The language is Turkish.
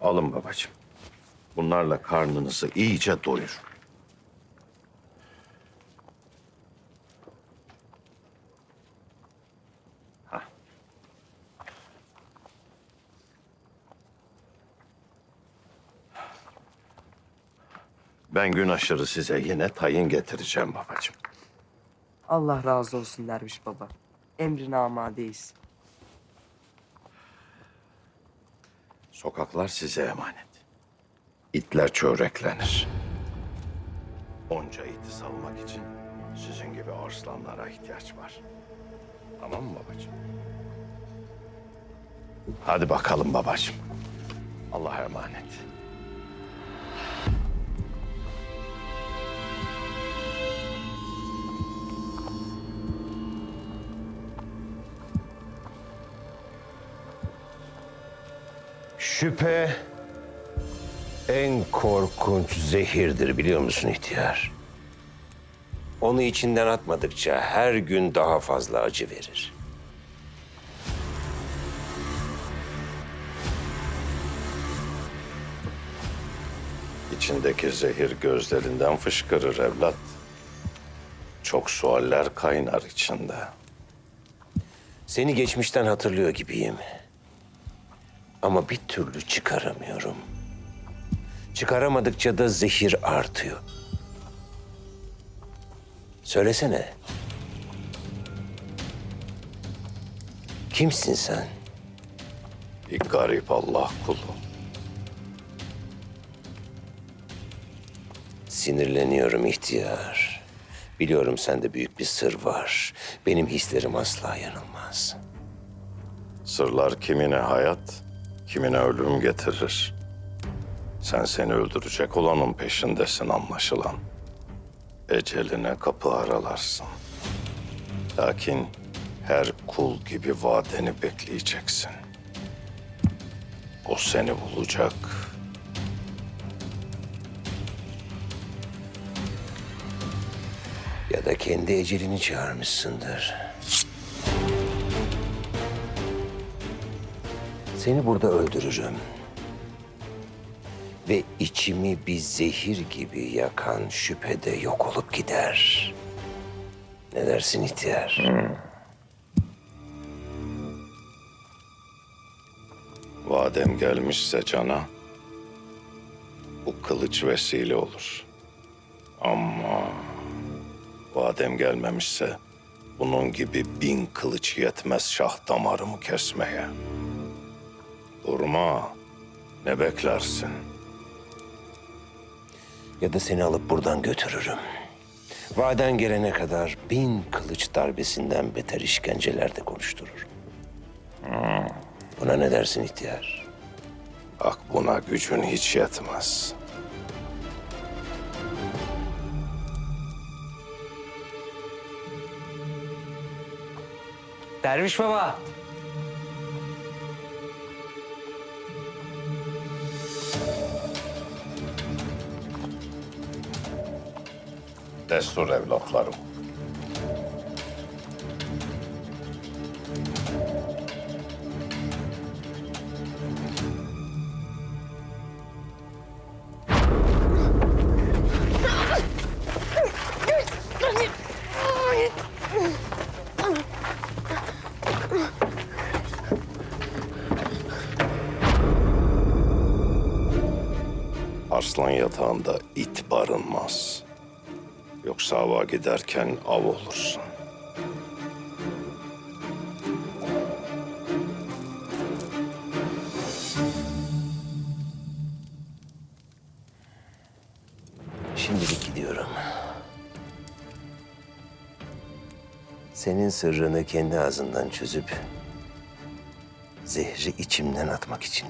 Alın babacığım. Bunlarla karnınızı iyice doyurun. Hah. Ben gün aşırı size yine tayin getireceğim babacığım. Allah razı olsun derviş baba. Emrine amadeyiz. Sokaklar size emanet. İtler çöreklenir. Onca iti savmak için sizin gibi arslanlara ihtiyaç var. Tamam mı babacığım? Hadi bakalım babacığım. Allah'a emanet. Şüphe en korkunç zehirdir biliyor musun ihtiyar? Onu içinden atmadıkça her gün daha fazla acı verir. İçindeki zehir gözlerinden fışkırır evlat. Çok sualler kaynar içinde. Seni geçmişten hatırlıyor gibiyim. Ama bir türlü çıkaramıyorum. Çıkaramadıkça da zehir artıyor. Söylesene. Kimsin sen? Bir garip Allah kulu. Sinirleniyorum ihtiyar. Biliyorum sende büyük bir sır var. Benim hislerim asla yanılmaz. Sırlar kimine hayat, kimine ölüm getirir. Sen seni öldürecek olanın peşindesin anlaşılan. Eceline kapı aralarsın. Lakin her kul gibi vadeni bekleyeceksin. O seni bulacak. Ya da kendi ecelini çağırmışsındır. Seni burada öldürürüm. Ve içimi bir zehir gibi yakan şüphede yok olup gider. Ne dersin ihtiyar? Vadem gelmişse cana, bu kılıç vesile olur. Ama vadem gelmemişse bunun gibi bin kılıç yetmez şah damarımı kesmeye. Durma, ne beklersin? Ya da seni alıp buradan götürürüm. Vaden gelene kadar bin kılıç darbesinden beter işkencelerde konuştururum. Buna ne dersin ihtiyar? Bak buna gücün hiç yetmez. Derviş baba. Destur evlatlarım. Arslan yatağında it barınmaz. Yoksa ava giderken av olursun. Şimdilik gidiyorum. Senin sırrını kendi ağzından çözüp zehri içimden atmak için.